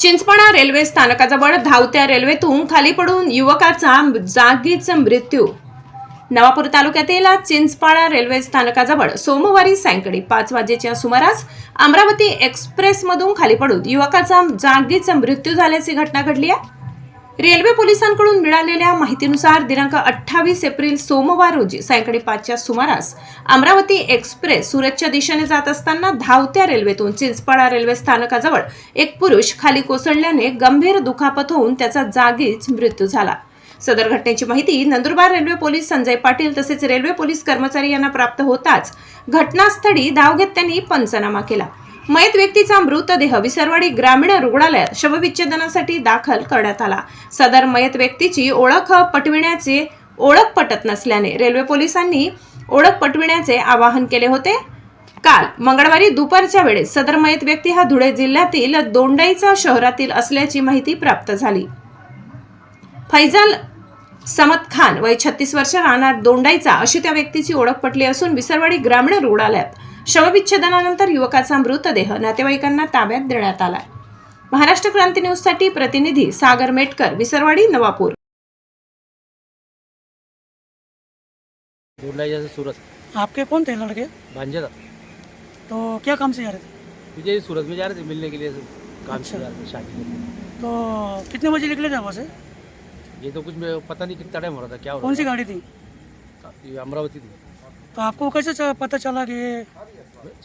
चिंचपणा railway स्थानकाजवळ धावत्या रेल्वेतून खाली पडून युवकाचा जागीच मृत्यू. नवापूर तालुक्यातील चिंचपाडा रेल्वे स्थानकाजवळ सोमवारी सायंकाळी पाच वाजेच्या सुमारास अमरावती एक्सप्रेसमधून खाली पडून युवकाचा जागीच मृत्यू झाल्याची घटना घडली आहे. रेल्वे पोलिसांकडून मिळालेल्या माहितीनुसार दिनांक अठ्ठावीस एप्रिल सोमवार रोजी सायंकाळी पाचच्या सुमारास अमरावती एक्सप्रेस सुरतच्या दिशेने जात असताना धावत्या रेल्वेतून चिंचपाडा रेल्वे स्थानकाजवळ एक पुरुष खाली कोसळल्याने गंभीर दुखापत होऊन त्याचा जागीच मृत्यू झाला. सदर घटनेची माहिती नंदुरबार रेल्वे पोलीस संजय पाटील तसेच रेल्वे पोलीस कर्मचारी यांना प्राप्त होताच घटनास्थळी धाव घेत त्यांनी पंचनामा केला. मयत व्यक्तीचा मृतदेह विसरवाडी ग्रामीण रुग्णालयात शवविच्छेदनासाठी दाखल करण्यात आला. सदर मयत व्यक्तीची ओळख पटविण्याचे ओळख पटत नसल्याने रेल्वे पोलिसांनी ओळख पटविण्याचे आवाहन केले होते. काल मंगळवारी दुपारच्या वेळेस सदर मयत व्यक्ती हा धुळे जिल्ह्यातील दोंडाईचा शहरातील असल्याची माहिती प्राप्त झाली. फैजल समत खान वय छत्तीस वर्ष राहणार दोंडाईचा अशी त्या व्यक्तीची ओळख पटली असून विसरवाडी ग्रामीण रुग्णालयात. शवविच्छेदनानंतर युवकाचा मृतदेह नातेवाईकांना ताब्यात देण्यात आलाय. महाराष्ट्र क्रांती न्यूजसाठी प्रतिनिधी सागर मेटकर विसरवाडी नवापूर. सूरत. आपके कौन थे लड़के? भांजे था तो क्या काम से जा रहे थे? मुझे सूरत में जा रहे थे मिलने के लिए काम अच्छा। से जा रहे थे शादी तो कितने बजे निकले थे वहाँ से? ये तो कुछ मैं पता नहीं कितना टाइम हो रहा था क्या हो कौन सी गाड़ी थी? ये अमरावती थी। तो आपको कैसे च- पता चला कि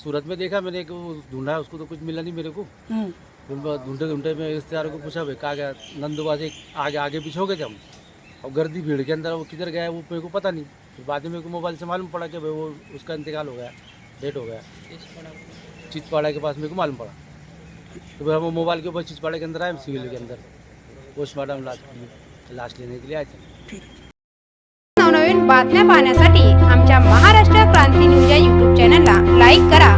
सूरत में देखा मैंने एक ढूंढा उसको तो कुछ मिला नहीं मेरे को। ढूंढे ढूंढे मैं रिश्तेदारों को पूछा भाई कहाँ गया? नंदुबा से आगे आगे पीछे हो गए थे हम। और गर्दी भीड़ के अंदर वो किधर गया वो मेरे को पता नहीं। फिर बाद में मेरे को मोबाइल से मालूम पड़ा कि भाई वो उसका इंतकाल हो गया डेट हो गया। चिचपाड़ा के पास मेरे को मालूम पड़ा। तो फिर हम मोबाइल के ऊपर चिचपाड़ा के अंदर आए सिविल के अंदर। पोस्टमार्टम लाश लाश लेने के लिए आए थे। नवनवीन बातम्या पाहण्यासाठी आमच्या महाराष्ट्र क्रांती न्यूज या यूट्यूब चॅनलला लाईक करा.